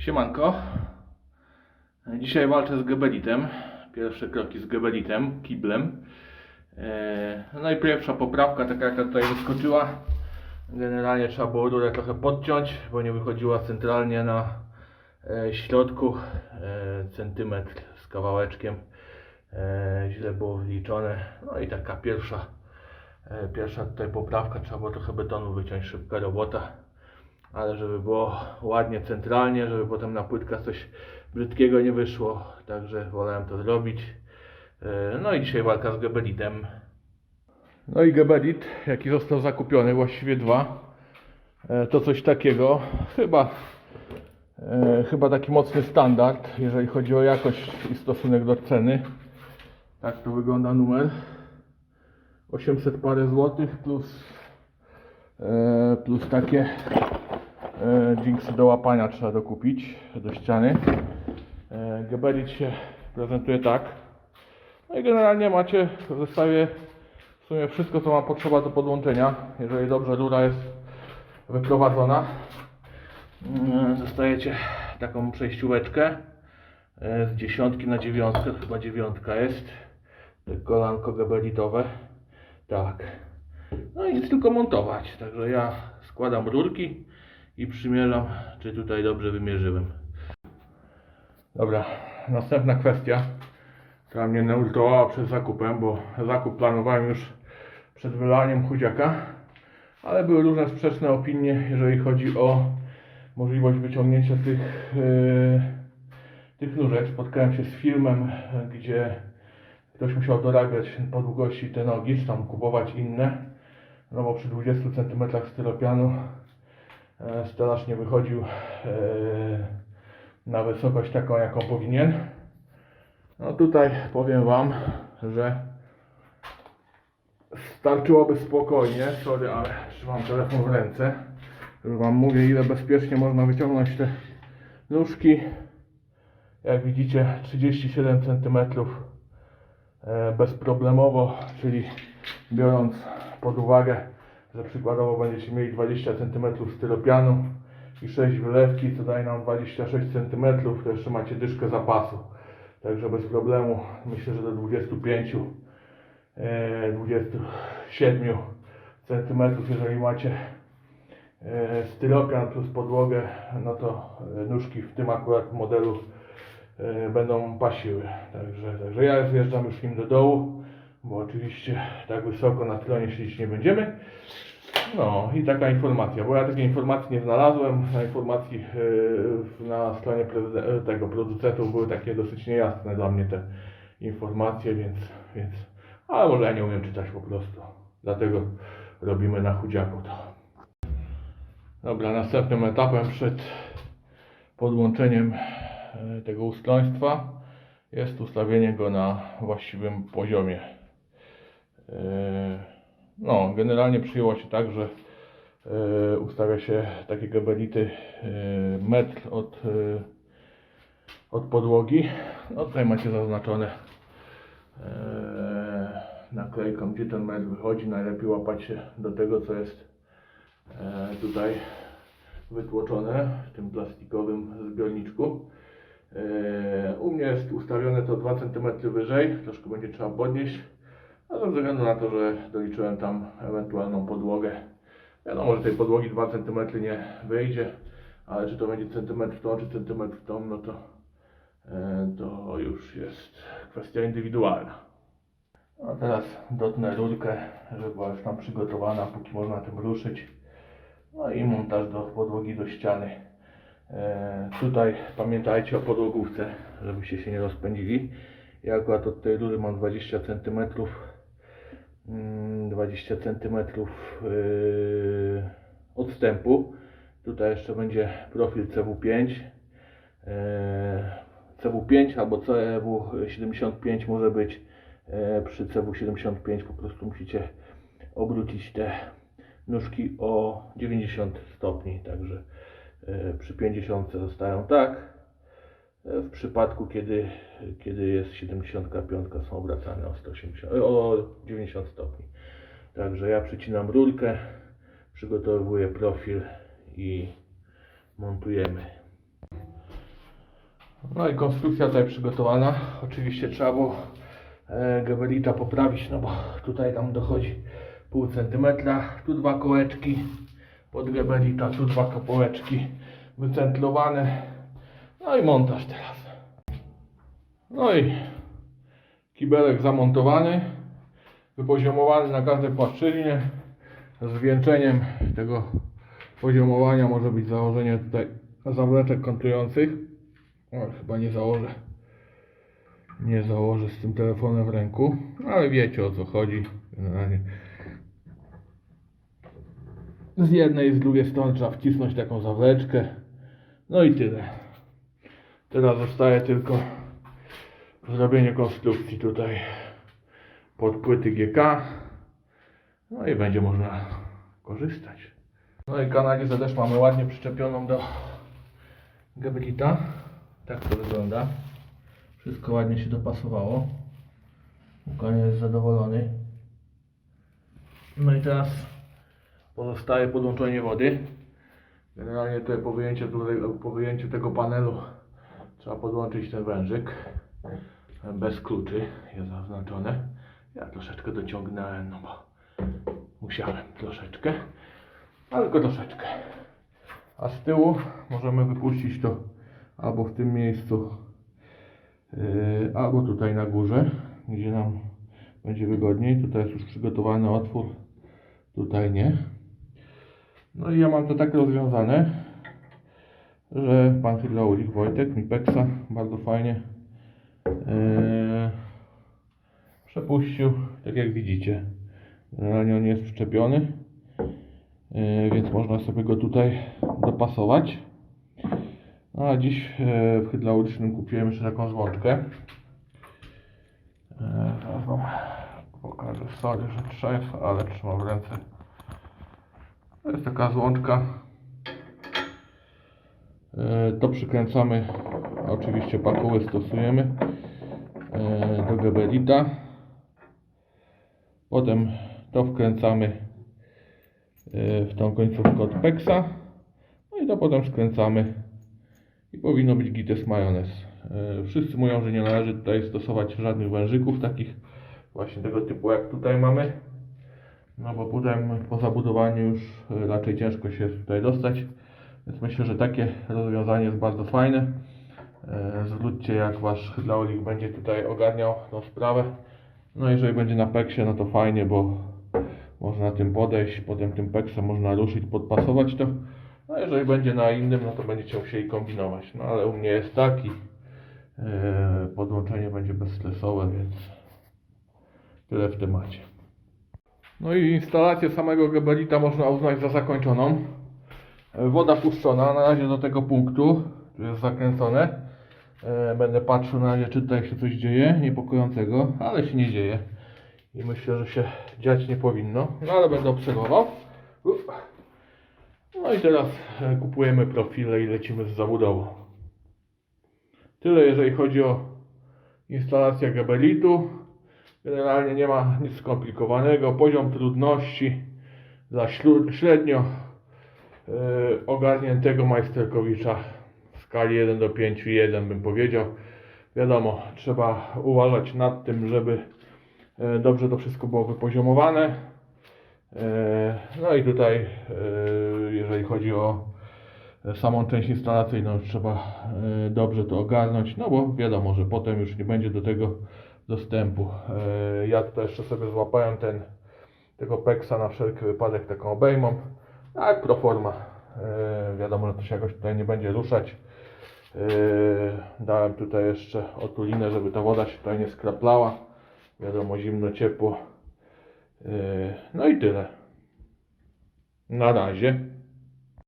Siemanko. Dzisiaj walczę z gebelitem. Pierwsze kroki z gebelitem, kiblem. E, No i pierwsza poprawka, taka jaka tutaj wyskoczyła. Generalnie trzeba było rurę trochę podciąć, bo nie wychodziła centralnie na e, środku. E, Centymetr z kawałeczkiem. Źle było wliczone. No i taka pierwsza, pierwsza tutaj poprawka. Trzeba było trochę betonu wyciąć, szybka robota ale żeby było ładnie centralnie, żeby potem na płytkach coś brzydkiego nie wyszło, także wolałem to zrobić. E, No i dzisiaj walka z gebelitem. No i gebelit, jaki został zakupiony, właściwie dwa, E, to coś takiego, chyba, e, chyba taki mocny standard, jeżeli chodzi o jakość i stosunek do ceny. Tak to wygląda numer. 800 parę złotych plus, plus takie Jinxy do łapania trzeba dokupić do ściany. E, Geberit się prezentuje tak. No i generalnie macie w zestawie w sumie wszystko co ma potrzeba do podłączenia. Jeżeli dobrze rura jest wyprowadzona. Mm, Dostajecie taką przejścióweczkę e, z dziesiątki na dziewiątkę, chyba dziewiątka jest. Kolanko gebelitowe. Tak. No i nic tylko montować. Także ja składam rurki i przymierzam, czy tutaj dobrze wymierzyłem. Dobra, następna kwestia, która mnie nurtowała przed zakupem, bo zakup planowałem już przed wylaniem chudziaka, ale były różne sprzeczne opinie, jeżeli chodzi o możliwość wyciągnięcia tych, yy, tych nóżek. Spotkałem się z filmem, gdzie ktoś musiał dorabiać po długości te nogi, czy tam kupować inne, no bo przy 20 cm styropianu E, Stelaż nie wychodził e, na wysokość taką, jaką powinien. No tutaj powiem Wam, że starczyłoby spokojnie, sorry, ale trzymam telefon w ręce. Już Wam mówię, ile bezpiecznie można wyciągnąć te nóżki. Jak widzicie, 37 cm e, bezproblemowo, czyli biorąc pod uwagę że przykładowo będziecie mieli 20 cm styropianu i 6 wylewki, co daje nam 26 cm, to jeszcze macie dyszkę zapasu. Także bez problemu, myślę, że do 25, e, 27 cm, jeżeli macie e, styropian plus podłogę, no to e, nóżki w tym akurat modelu e, będą pasiły. Także, także ja zjeżdżam już nim do dołu, bo oczywiście tak wysoko na tronie siedzieć nie będziemy. No i taka informacja, bo ja takiej informacji nie znalazłem. Na informacji yy, na stronie prezyde- tego producentów były takie dosyć niejasne dla mnie te informacje, więc, więc ale może ja nie umiem czytać po prostu. Dlatego robimy na chudziaku to. Dobra, następnym etapem przed podłączeniem e, tego ustroństwa jest ustawienie go na właściwym poziomie. E, No, generalnie przyjęło się tak, że e, ustawia się takie gabelity e, metr od, od podłogi. No tutaj macie zaznaczone naklejką, gdzie ten metr wychodzi. Najlepiej łapać się do tego, co jest tutaj wytłoczone w tym plastikowym zbiorniczku. U mnie jest ustawione to 2 cm wyżej, troszkę będzie trzeba podnieść, a ze względu na to, że doliczyłem tam ewentualną podłogę. Wiadomo, że tej podłogi 2 cm nie wyjdzie, ale czy to będzie centymetr w tą, czy centymetr w tą, no to, e, to już jest kwestia indywidualna. A teraz dotnę rurkę, żeby była już tam przygotowana, póki można tym ruszyć. No i montaż do podłogi, do ściany. E, tutaj pamiętajcie o podłogówce, żebyście się nie rozpędzili. Ja akurat od tej rury mam 20 cm. 20 cm yy, odstępu. Tutaj jeszcze będzie profil CW5. E, CW5 albo CW75 może być. E, Przy CW75 po prostu musicie obrócić te nóżki o 90 stopni, także przy 50 zostają tak. E, W przypadku, kiedy, kiedy jest 75, są obracane o, 180, e, o 90 stopni. Także ja przycinam rurkę, przygotowuję profil i montujemy. No i konstrukcja tutaj przygotowana. Oczywiście trzeba było e, gebelita poprawić, no bo tutaj tam dochodzi pół centymetra. Tu dwa kołeczki pod gebelita, tu dwa kapołeczki wycentlowane. No i montaż teraz. No i kibelek zamontowany, wypoziomowany na każdej płaszczyźnie. Z tego poziomowania może być założenie tutaj zawleczek kontrujących. O, chyba nie założę. Nie założę z tym telefonem w ręku, ale wiecie o co chodzi. Z jednej i z drugiej strony trzeba wcisnąć taką zawleczkę. No i tyle. Teraz zostaje tylko zrobienie konstrukcji tutaj pod płyty GK. No i będzie można korzystać. No i kanalizę też mamy ładnie przyczepioną do Gebelita. Tak to wygląda. Wszystko ładnie się dopasowało. Łukasz jest zadowolony. No i teraz pozostaje podłączenie wody. Generalnie tutaj po wyjęciu, po wyjęciu tego panelu trzeba podłączyć ten wężyk. Bez kluczy jest zaznaczone. Ja troszeczkę dociągnąłem, no bo musiałem troszeczkę, ale tylko troszeczkę. A z tyłu możemy wypuścić to albo w tym miejscu, yy, albo tutaj na górze, gdzie nam będzie wygodniej. Tutaj jest już przygotowany otwór, tutaj nie. No i ja mam to tak rozwiązane, że pan hydraulik Wojtek mi peksa bardzo fajnie yy, przepuścił, tak jak widzicie. Generalnie on jest przyczepiony, yy, więc można sobie go tutaj dopasować. No a dziś yy, w hydraulicznym kupiłem jeszcze taką złączkę. Yy, Zaraz wam pokażę, sorry, że trzeba, ale trzymam w ręce. To jest taka złączka. E, To przykręcamy, oczywiście pakuły stosujemy e, do gebelita. Potem to wkręcamy e, w tą końcówkę od peksa. No i to potem skręcamy i powinno być gites majonez. Wszyscy mówią, że nie należy tutaj stosować żadnych wężyków takich właśnie tego typu jak tutaj mamy. No bo potem po zabudowaniu już raczej ciężko się tutaj dostać. Więc myślę, że takie rozwiązanie jest bardzo fajne. E, Zwróćcie jak Wasz hydraulik będzie tutaj ogarniał tą sprawę. No jeżeli będzie na peksie, no to fajnie, bo można tym podejść, potem tym peksem można ruszyć, podpasować to. No jeżeli będzie na innym, no to będziecie musieli kombinować. No ale u mnie jest taki. E, Podłączenie będzie bezstresowe, więc tyle w temacie. No i instalację samego gebelita można uznać za zakończoną. Woda puszczona na razie do tego punktu, tu jest zakręcone. E, Będę patrzył na razie, czy tutaj się coś dzieje niepokojącego, ale się nie dzieje. I myślę, że się dziać nie powinno, no ale będę obserwował. No i teraz e, kupujemy profile i lecimy z zabudową. Tyle jeżeli chodzi o instalację gebelitu. Generalnie nie ma nic skomplikowanego. Poziom trudności dla średnio ogarniętego majsterkowicza w skali 1 do 5, 1 bym powiedział. Wiadomo, trzeba uważać nad tym, żeby e, dobrze to wszystko było wypoziomowane. E, No i tutaj, e, jeżeli chodzi o samą część instalacyjną, trzeba e, dobrze to ogarnąć, no bo wiadomo, że potem już nie będzie do tego dostępu. E, Ja tutaj jeszcze sobie złapałem ten, tego peksa na wszelki wypadek taką obejmą, a pro forma. E, Wiadomo, że to się jakoś tutaj nie będzie ruszać. E, Dałem tutaj jeszcze otulinę, żeby ta woda się tutaj nie skraplała. Wiadomo, zimno, ciepło. E, No i tyle. Na razie.